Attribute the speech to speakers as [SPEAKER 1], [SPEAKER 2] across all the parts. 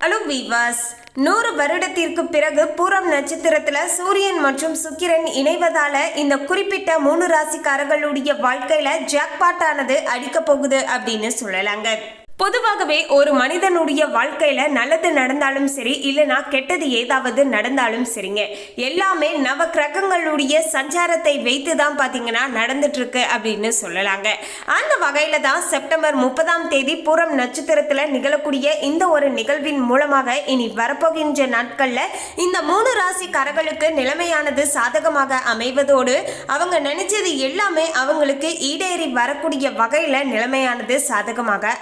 [SPEAKER 1] Hello வீவாஸ் நூறு வருடத்திற்கு பிறகு பூரம் நட்சத்திரத்தில் சூரியன் மற்றும் சுக்கிரன் இணைவதால இந்த குறிப்பிட்ட மூணு ராசிக்காரர்களுடைய வாழ்க்கையில ஜாக்பாட் ஆனது அடிக்க போகுது அப்படின்னு சொல்லலாங்க. பொதுவாகவே ஒரு மனிதனுடைய வாழ்க்கையில நல்லது நடந்தாலும் சரி இல்லைனா கெட்டது ஏதாவது நடந்தாலும் சரிங்க. எல்லாமே நவ கிரகங்களுடைய சஞ்சாரத்தை வைத்து தான் பார்த்தீங்கன்னா நடந்துட்டு இருக்கு அப்படின்னு சொல்லலாங்க. அந்த வகையில தான் செப்டம்பர் முப்பதாம் தேதி பூரம் நட்சத்திரத்துல நிகழக்கூடிய இந்த ஒரு நிகழ்வின் மூலமாக இனி வரப்போகின்ற நாட்கள்ல இந்த மூணு ராசிக்காரர்களுக்கு நிலைமையானது சாதகமாக அமைவதோடு அவங்க நினைச்சது எல்லாமே அவங்களுக்கு ஈடேறி வரக்கூடிய வகையில நிலைமையானது சாதகமாக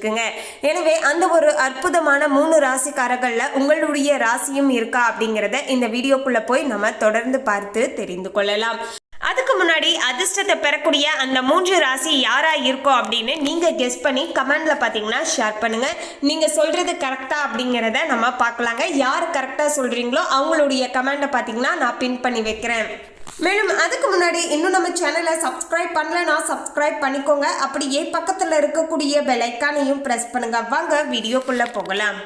[SPEAKER 1] அமைஞ்சிருக்குங்க எனவே அந்த ஒரு அற்புதமான மூணு ராசிக்காரர்கள்ல உங்களுடைய ராசியும் இருக்கா அப்படிங்கிறத இந்த வீடியோக்குள்ளே போய் நம்ம தொடர்ந்து பார்த்து தெரிந்து கொள்ளலாம். அதுக்கு முன்னாடி அதிர்ஷ்டத்தை பெறக்கூடிய அந்த மூன்று ராசி யாரா இருக்கோ அப்படின்னு நீங்க கெஸ் பண்ணி கமெண்ட்ல பாத்தீங்கன்னா ஷேர் பண்ணுங்க. நீங்க சொல்றது கரெக்டா அப்படிங்கிறத நம்ம பார்க்கலாங்க. யார் கரெக்டா சொல்றீங்களோ அவங்களுடைய கமெண்ட்டை பாத்தீங்கன்னா நான் பின் பண்ணி வைக்கிறேன். மேலும் அதுக்கு முன்னாடி இன்னும் நம்ம சேனலை சப்ஸ்கிரைப் பண்ணலனா சப்ஸ்கிரைப் பண்ணிக்கோங்க. அப்படியே பக்கத்தில் இருக்கக்கூடிய பெல் ஐக்கானையும் ப்ரெஸ் பண்ணுங்க. வாங்க வீடியோக்குள்ளே போகலாம்.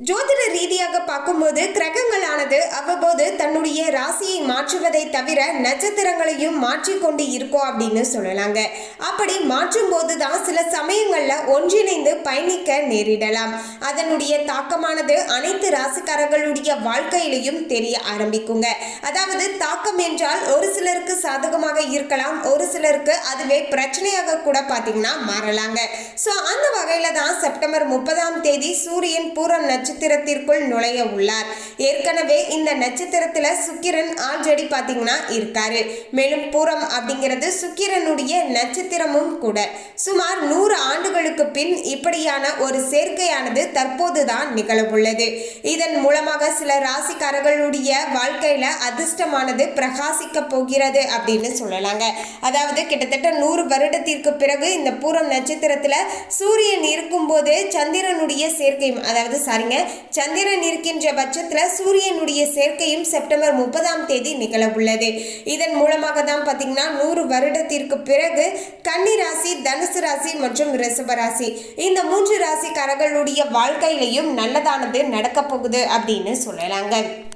[SPEAKER 1] ஜோதிட ரீதியாக பார்க்கும்போது கிரகங்களானது அவ்வப்போது தன்னுடைய ராசியை மாற்றுவதை தவிர நட்சத்திரங்களையும் மாற்றிக்கொண்டு இருக்கோம் அப்படின்னு சொல்லலாங்க. அப்படி மாற்றும் போது தான் சில சமயங்களில் ஒன்றிணைந்து பயணிக்க நேரிடலாம். அதனுடைய தாக்கமானது அனைத்து ராசிக்காரர்களுடைய வாழ்க்கையிலையும் தெரிய ஆரம்பிக்குங்க. அதாவது தாக்கம் என்றால் ஒரு சிலருக்கு சாதகமாக இருக்கலாம் ஒரு சிலருக்கு அதுவே பிரச்சனையாக கூட பார்த்தீங்கன்னா மாறலாங்க. ஸோ அந்த வகையில தான் செப்டம்பர் முப்பதாம் தேதி சூரியன் பூரம் நட்சத்திரத்திற்குள் நுழைய உள்ளார். ஏற்கனவே இந்த நட்சத்திரத்துல சுக்கிரன் ஆல்ரெடி பார்த்தீங்கன்னா இருக்காரு. மேலும் பூரம் அப்படிங்கிறது சுக்கிரனுடைய நட்சத்திரமும் கூட. சுமார் நூறு ஆண்டுகளுக்கு பின் இப்படியான ஒரு சேர்க்கையானது தற்போதுதான் நிகழவுள்ளது. இதன் மூலமாக சில ராசிக்காரர்களுடைய வாழ்க்கையில அதிர்ஷ்டமானது பிரகாசிக்க போகிறது அப்படின்னு சொல்லலாங்க. அதாவது கிட்டத்தட்ட நூறு வருடத்திற்கு பிறகு இந்த பூரம் நட்சத்திரத்துல சூரியன் இருக்கும்போது சந்திரனுடைய சேர்க்கையும் அதாவது சாரிங்க சந்திரன் இருக்கின்ற பட்சத்தில் சூரியனுடைய சேர்க்கையும் செப்டம்பர் முப்பதாம் தேதி நிகழ உள்ளது இதன் மூலமாக தான் பார்த்தீங்கன்னா நூறு வருடத்திற்கு பிறகு கன்னி ராசி தனுசு ராசி மற்றும் ரிசப ராசி. இந்த மூன்று ராசிக்காரர்களுடைய வாழ்க்கையிலையும் நல்லதானது நடக்க போகுது அப்படின்னு சொல்லலாங்க.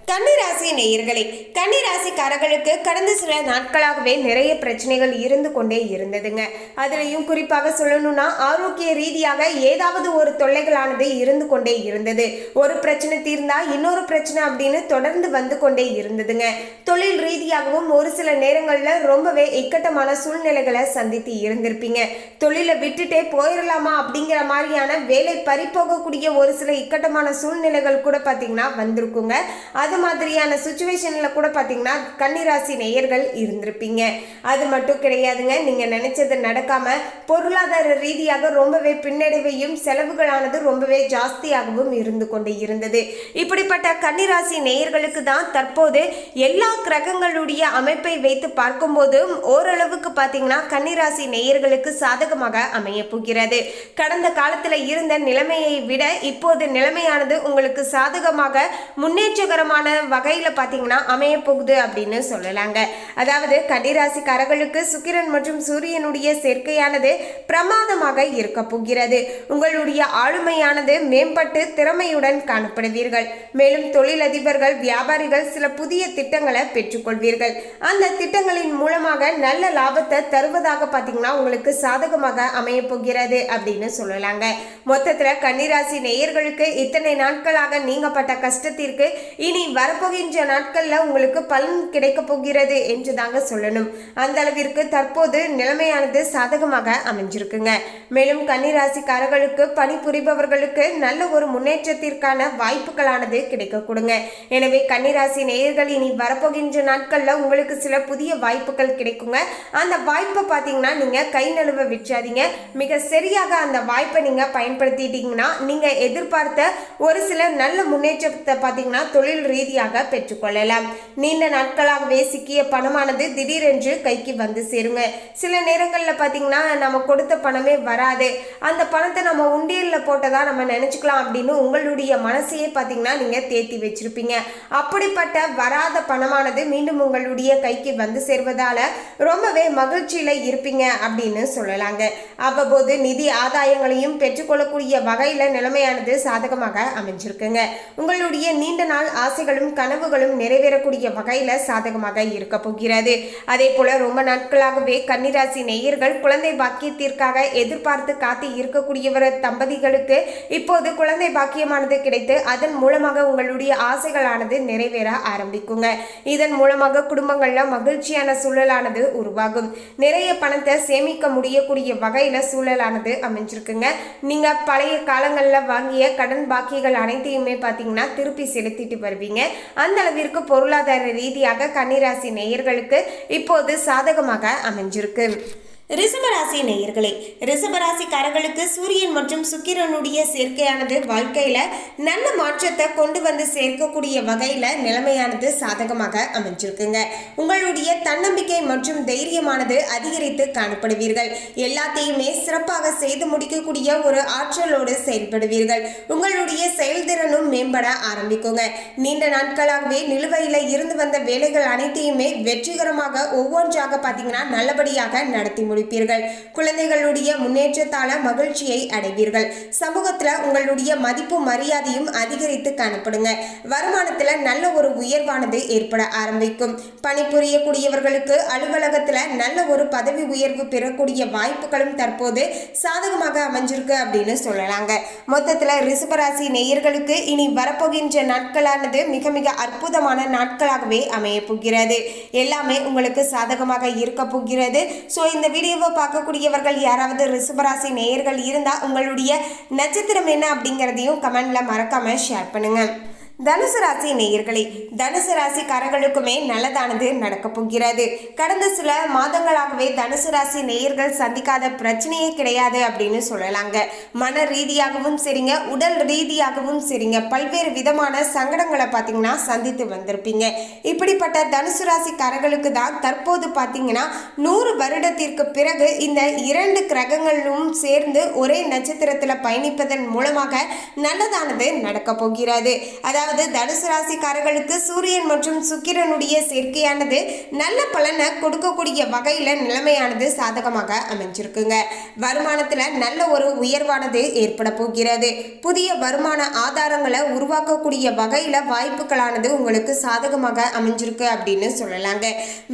[SPEAKER 1] கன்னிராசி நேயர்களே கன்னிராசிக்காரர்களுக்கு கடந்த சில நாட்களாகவே நிறைய பிரச்சனைகள் இருந்து கொண்டே இருந்ததுங்க. அதுலேயும் குறிப்பாக சொல்லணும்னா ஆரோக்கிய ரீதியாக ஏதாவது ஒரு தொல்லைகளானது இருந்து கொண்டே இருந்தது. ஒரு பிரச்சனை தீர்ந்தா இன்னொரு பிரச்சனை அப்படின்னு தொடர்ந்து வந்து கொண்டே இருந்ததுங்க. தொழில் ரீதியாகவும் ஒரு சில நேரங்களில் ரொம்பவே இக்கட்டமான சூழ்நிலைகளை சந்தித்து இருந்திருப்பீங்க. தொழிலை விட்டுட்டே போயிடலாமா அப்படிங்கிற மாதிரியான வேலை பறிப்போகக்கூடிய ஒரு சில இக்கட்டமான சூழ்நிலைகள் கூட பார்த்தீங்கன்னா வந்திருக்குங்க. அது மாதிரியான சுச்சுவேஷனில் கூட பார்த்தீங்கன்னா கன்னிராசி நேயர்கள் இருந்திருப்பீங்க. அது மட்டும் கிடையாதுங்க. நீங்கள் நினைச்சது நடக்காம பொருளாதார ரீதியாக ரொம்பவே பின்னடைவையும் செலவுகளானது ரொம்பவே ஜாஸ்தியாகவும் இருந்து கொண்டு இருந்தது. இப்படிப்பட்ட கன்னிராசி நேயர்களுக்கு தான் தற்போது எல்லா கிரகங்களுடைய அமைப்பை வைத்து பார்க்கும்போதும் ஓரளவுக்கு பார்த்தீங்கன்னா கன்னிராசி நேயர்களுக்கு சாதகமாக அமைய போகிறது. கடந்த காலத்தில் இருந்த நிலைமையை விட இப்போது நிலைமையானது உங்களுக்கு சாதகமாக முன்னேற்றகரமான வகையில் பார்த்தீங்கன்னா அமைய போகுது அப்படின்னு சொல்லலாங்க. அதாவது கன்னிராசிக்காரர்களுக்கு சுக்கிரன் மற்றும் சூரியனுடைய சேர்க்கையானது பிரமாதமாக இருக்க போகிறது. உங்களுடைய ஆளுமையானது மேம்பட்டு திறமையுடன் காணப்படுவீர்கள். மேலும் தொழிலதிபர்கள் வியாபாரிகள் சில புதிய திட்டங்களை பெற்றுக்கொள்வீர்கள். அந்த திட்டங்களின் மூலமாக நல்ல லாபத்தை தருவதாக பார்த்தீங்கன்னா உங்களுக்கு சாதகமாக அமைய போகிறது அப்படின்னு சொல்லலாங்க. மொத்தத்தில் கன்னிராசி நேயர்களுக்கு இத்தனை நாட்களாக நீங்கப்பட்ட கஷ்டத்திற்கு இனி வரப்போகின்ற நாட்களில் உங்களுக்கு பலன் கிடைக்கப் போகிறது என்று தாங்க சொல்லணும். அந்த அளவிற்கு தற்போது நிலைமையானது சாதகமாக அமைஞ்சிருக்குங்க. மேலும் கன்னிராசிக்காரர்களுக்கு பணிபுரிபவர்களுக்கு நல்ல ஒரு முன்னேற்றத்திற்கான வாய்ப்புகளானது கிடைக்கக்கூடுங்க. எனவே கன்னிராசி நேயர்கள் இனி வரப்போகின்ற நாட்களில் உங்களுக்கு சில புதிய வாய்ப்புகள் கிடைக்குங்க. அந்த வாய்ப்பை பார்த்தீங்கன்னா நீங்கள் கை நழுவ விற்றாதீங்க மிக சரியாக அந்த வாய்ப்பை நீங்கள் பயன்படுத்திட்டீங்கன்னா நீங்கள் எதிர்பார்த்த ஒரு சில நல்ல முன்னேற்றத்தை பார்த்தீங்கன்னா தொழில் ரீதியாக பெற்றுக்கொள்ளலாம் நீண்ட நாட்களாகவே சிக்கிய பணமானது திடீரென்று கைக்கு வந்து சேருங்க. சில நேரங்களில் பார்த்தீங்கன்னா நம்ம கொடுத்த பணமே வராது. அந்த பணத்தை நம்ம உண்டியலில் போட்டதா நம்ம நினச்சிக்கலாம் அப்படின்னு உங்களுடைய மனசையே பார்த்தீங்கன்னா நீங்கள் தேத்தி வச்சிருப்பீங்க. அப்படிப்பட்ட வராத பணமானது மீண்டும் உங்களுடைய கைக்கு வந்து சேர்வதால் ரொம்பவே மகிழ்ச்சியில் இருப்பீங்க அப்படின்னு சொல்லலாங்க. அவ்வப்போது நிதி ஆதாயங்களையும் பெற்றுக்கொள்ளக்கூடிய வகையில் நிலைமையானது சாதகமாக அமைஞ்சிருக்குங்க. உங்களுடைய நீண்ட நாள் ஆசைகளும் கனவுகளும் நிறைவேறக்கூடிய வகையில் சாதகமாக இருக்க போகிறது. அதே போல ரொம்ப நாட்களாகவே கன்னிராசி நேயர்கள் குழந்தை பாக்கியத்திற்காக எதிர்பார்த்து காத்து இருக்கக்கூடியவர் தம்பதிகளுக்கு இப்போது குழந்தை பாக்கியமானது கிடைத்து அதன் மூலமாக உங்களுடைய ஆசைகளானது நிறைவேற ஆரம்பிக்குங்க. இதன் மூலமாக குடும்பங்கள்ல மகிழ்ச்சியான சூழலானது உருவாகும். நிறைய பணத்தை சேமிக்க முடியக்கூடிய வகையில சூழலானது அமைஞ்சிருக்குங்க. நீங்க பழைய காலங்களில் வாங்கிய கடன் பாக்கிகள் அனைத்தையுமே பார்த்தீங்கன்னா திருப்பி செலுத்திட்டு வருவீங்க. அந்த அளவிற்கு பொருளாதார ரீதியாக கன்னிராசி நேயர்களுக்கு இப்போது சாதகமாக அமைஞ்சிருக்கு. ரிசபராசி நேயர்களே ரிசபராசிக்காரர்களுக்கு சூரியன் மற்றும் சுக்கிரனுடைய சேர்க்கையானது வாழ்க்கையில நல்ல மாற்றத்தை கொண்டு வந்து சேர்க்கக்கூடிய வகையில நிலைமையானது சாதகமாக அமைஞ்சிருக்குங்க. உங்களுடைய தன்னம்பிக்கை மற்றும் தைரியமானது அதிகரித்து காணப்படுவீர்கள். எல்லாத்தையுமே சிறப்பாக செய்து முடிக்கக்கூடிய ஒரு ஆற்றலோடு செயல்படுவீர்கள். உங்களுடைய செயல்திறனும் மேம்பட ஆரம்பிக்குங்க. நீண்ட நாட்களாகவே நிலுவையில இருந்து வந்த வேலைகள் அனைத்தையுமே வெற்றிகரமாக ஒவ்வொன்றாக பார்த்தீங்கன்னா நல்லபடியாக நடத்தி முடிப்பீர்கள் குழந்தைகளுடைய முன்னேற்றத்தால மகிழ்ச்சியை அடைவீர்கள். சமூகத்துல உங்களுடைய மதிப்பு மரியாதையும் அதிகரித்து காணப்படுங்க. வருமானத்துல நல்ல ஒரு உயர்வானது ஏற்பட ஆரம்பிக்கும். பணிபுரியக்கூடியவர்களுக்கு அலுவலகத்துல நல்ல ஒரு பதவி உயர்வு பெறக்கூடிய வாய்ப்புகளும் தற்போது சாதகமாக அமைஞ்சிருக்கு அப்படின்னு சொல்லலாங்க. மொத்தத்துல ரிசபராசி நேயர்களுக்கு இனி வரப்போகின்ற நாட்களானது மிக மிக அற்புதமான நாட்களாகவே அமைய போகிறது. எல்லாமே உங்களுக்கு சாதகமாக இருக்க போகிறது. ஸோ இந்த வீடியோவை பார்க்கக்கூடியவர்கள் யாராவது ரிஷபராசி நேயர்கள் இருந்தால் உங்களுடைய நட்சத்திரம் என்ன அப்படிங்கிறதையும் கமெண்டில் மறக்காமல் ஷேர் பண்ணுங்கள் தனுசு ராசி நேயர்களே தனுசு ராசிக்காரர்களுக்குமே நல்லதானது நடக்க போகிறது. கடந்த சில மாதங்களாகவே தனுசு ராசி நேயர்கள் சந்திக்காத பிரச்சனையே கிடையாது அப்படின்னு சொல்லலாங்க. மன ரீதியாகவும் சரிங்க உடல் ரீதியாகவும் சரிங்க. பல்வேறு விதமான சங்கடங்களை பார்த்தீங்கன்னா சந்தித்து வந்திருப்பீங்க. இப்படிப்பட்ட தனுசு ராசிக்காரர்களுக்கு தான் தற்போது பார்த்தீங்கன்னா நூறு வருடத்திற்கு பிறகு இந்த இரண்டு கிரகங்களும் சேர்ந்து ஒரே நட்சத்திரத்தில் பயணிப்பதன் மூலமாக நல்லதானது நடக்க போகிறது. அதாவது அதாவது தனுசு ராசிக்காரர்களுக்கு சூரியன் மற்றும் சுக்கிரனுடைய சேர்க்கையானது நல்ல பலனை கொடுக்கக்கூடிய வகையில் நிலைமையானது சாதகமாக அமைஞ்சிருக்குங்க. வருமானத்தில் நல்ல ஒரு உயர்வானது ஏற்பட போகிறது. புதிய வருமான ஆதாரங்களை உருவாக்கக்கூடிய வகையில் வாய்ப்புகளானது உங்களுக்கு சாதகமாக அமைஞ்சிருக்கு அப்படின்னு சொல்லலாங்க.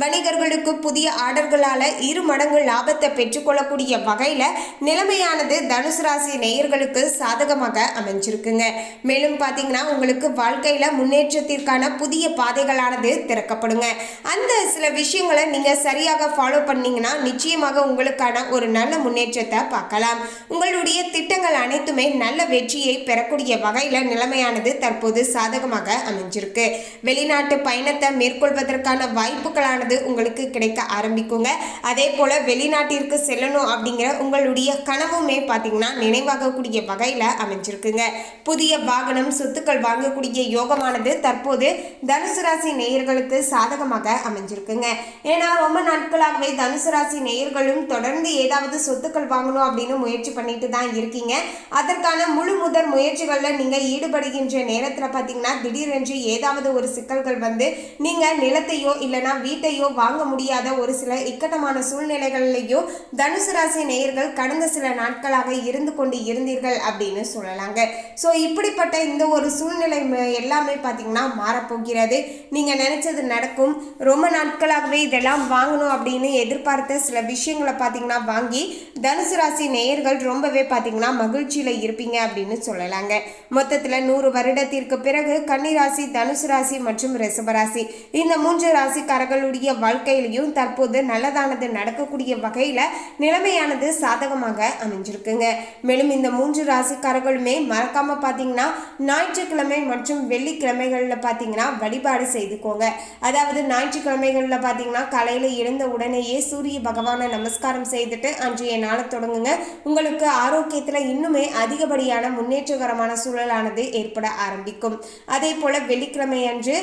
[SPEAKER 1] வணிகர்களுக்கு புதிய ஆர்டர்களால் இரு மடங்கு லாபத்தை பெற்றுக்கொள்ளக்கூடிய வகையில் நிலைமையானது தனுசு ராசி நேயர்களுக்கு சாதகமாக அமைஞ்சிருக்குங்க. மேலும் பார்த்தீங்கன்னா உங்களுக்கு வாழ்க்கையில் முன்னேற்றத்திற்கான புதிய பாதைகளானது திறக்கப்படுங்க. அந்த சில விஷயங்களை நீங்கள் சரியாக ஃபாலோ பண்ணீங்கன்னா நிச்சயமாக உங்களுக்கான ஒரு நல்ல முன்னேற்றத்தை பார்க்கலாம். உங்களுடைய திட்டங்கள் அனைத்துமே நல்ல வெற்றியை பெறக்கூடிய வகையில் நிலைமையானது தற்போது சாதகமாக அமைஞ்சிருக்கு. வெளிநாட்டு பயணத்தை மேற்கொள்வதற்கான வாய்ப்புகளானது உங்களுக்கு கிடைக்க ஆரம்பிக்குங்க. அதே போல் வெளிநாட்டிற்கு செல்லணும் அப்படிங்கிற உங்களுடைய கனவுமே பார்த்தீங்கன்னா நினைவாகக்கூடிய வகையில் அமைஞ்சிருக்குங்க. புதிய வாகனம் சொத்துக்கள் வாங்கக்கூடிய யோகமானது தற்போது தனுசு ராசி நேயர்களுக்கு சாதகமாக அமைஞ்சிருக்குங்க. ஏன்னா ரொம்ப நாட்களாகவே தனுசு ராசி நேயர்களும் தொடர்ந்து ஏதாவது சொத்துக்கள் வாங்கணும் அப்படின்னு முயற்சி பண்ணிட்டு தான் இருக்கீங்க. அதற்கான முழு முதற் முயற்சிகளில் நீங்கள் ஈடுபடுகின்ற நேரத்தில் பார்த்தீங்கன்னா திடீரென்று ஏதாவது ஒரு சிக்கல்கள் வந்து நீங்கள் நிலத்தையோ இல்லைனா வீட்டையோ வாங்க முடியாத ஒரு சில இக்கட்டமான சூழ்நிலைகள்லையோ தனுசு ராசி நேயர்கள் கடந்த சில நாட்களாக இருந்து கொண்டு இருந்தீர்கள் அப்படின்னு சொல்லலாங்க. ஸோ இப்படிப்பட்ட இந்த ஒரு சூழ்நிலை ம- எல்லாமே பார்த்தீங்கன்னா மாறப்போகிறது. நீங்கள் நினச்சது நடக்கும். ரொம்ப நாட்களாகவே இதெல்லாம் வாங்கணும் அப்படின்னு எதிர்பார்த்த சில விஷயங்களை பார்த்தீங்கன்னா வாங்கி தனுசு ராசி நேயர்கள் ரொம்பவே பார்த்திங்கன்னா மகிழ்ச்சியில் இருப்பீங்க அப்படின்னு சொல்லலாங்க. மொத்தத்தில் நூறு வருடத்திற்கு பிறகு கன்னிராசி தனுசு ராசி மற்றும் ரிஷபராசி இந்த மூன்று ராசிக்காரர்களுடைய வாழ்க்கையிலையும் தற்போது நல்லதானது நடக்கக்கூடிய வகையில் நிலைமையானது சாதகமாக அமைஞ்சிருக்குங்க. மேலும் இந்த மூன்று ராசிக்காரர்களுமே மறக்காமல் பார்த்தீங்கன்னா ஞாயிற்றுக்கிழமை மற்றும் மற்றும் வெள்ளிக்கிழமைகளில் பார்த்தீங்கன்னா வழிபாடு செய்துக்கோங்க. அதாவது ஞாயிற்றுக்கிழமைகளில் பார்த்தீங்கன்னா காலையில் எழுந்த உடனேயே சூரிய பகவானை நமஸ்காரம் செய்துட்டு அன்றைய நாளை தொடங்குங்க. உங்களுக்கு ஆரோக்கியத்தில் இன்னுமே அதிகப்படியான முன்னேற்றகரமான சூழலானது ஏற்பட ஆரம்பிக்கும். அதே போல் வெள்ளிக்கிழமை அன்று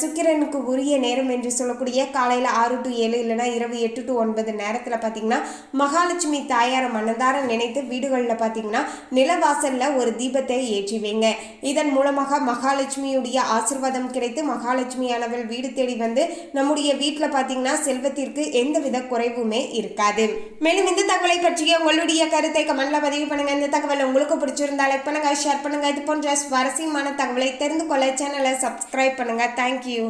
[SPEAKER 1] சுக்கிரனுக்கு உரிய நேரம் என்று சொல்லக்கூடிய காலையில் ஆறு டு ஏழு இல்லைனா இரவு எட்டு டு ஒன்பது நேரத்தில் பார்த்தீங்கன்னா மகாலட்சுமி தாயாரை மனதார நினைத்து வீடுகளில் பார்த்தீங்கன்னா நிலவாசலில் ஒரு தீபத்தை ஏற்றி வைங்க. இதன் மூலமாக மகாலட்சுமியுடைய ஆசிர்வாதம் கிடைத்து மகாலட்சுமியானவள் வீடு தேடி வந்து நம்முடைய வீட்டில் பார்த்தீங்கன்னா செல்வத்திற்கு எந்தவித குறைவுமே இருக்காது. மேலும் இந்த தகவலை பற்றிய உங்களுடைய கருத்தை கமெண்ட்ல பதிவு பண்ணுங்க. இந்த தகவல் உங்களுக்கு பிடிச்சிருந்தா லைக் பண்ணுங்க ஷேர் பண்ணுங்க. இது போன்ற சுவாரஸ்யமான தகவலை தெரிந்து கொள்ள சேனலை சப்ஸ்கிரைப் பண்ணுங்க. தேங்க்யூ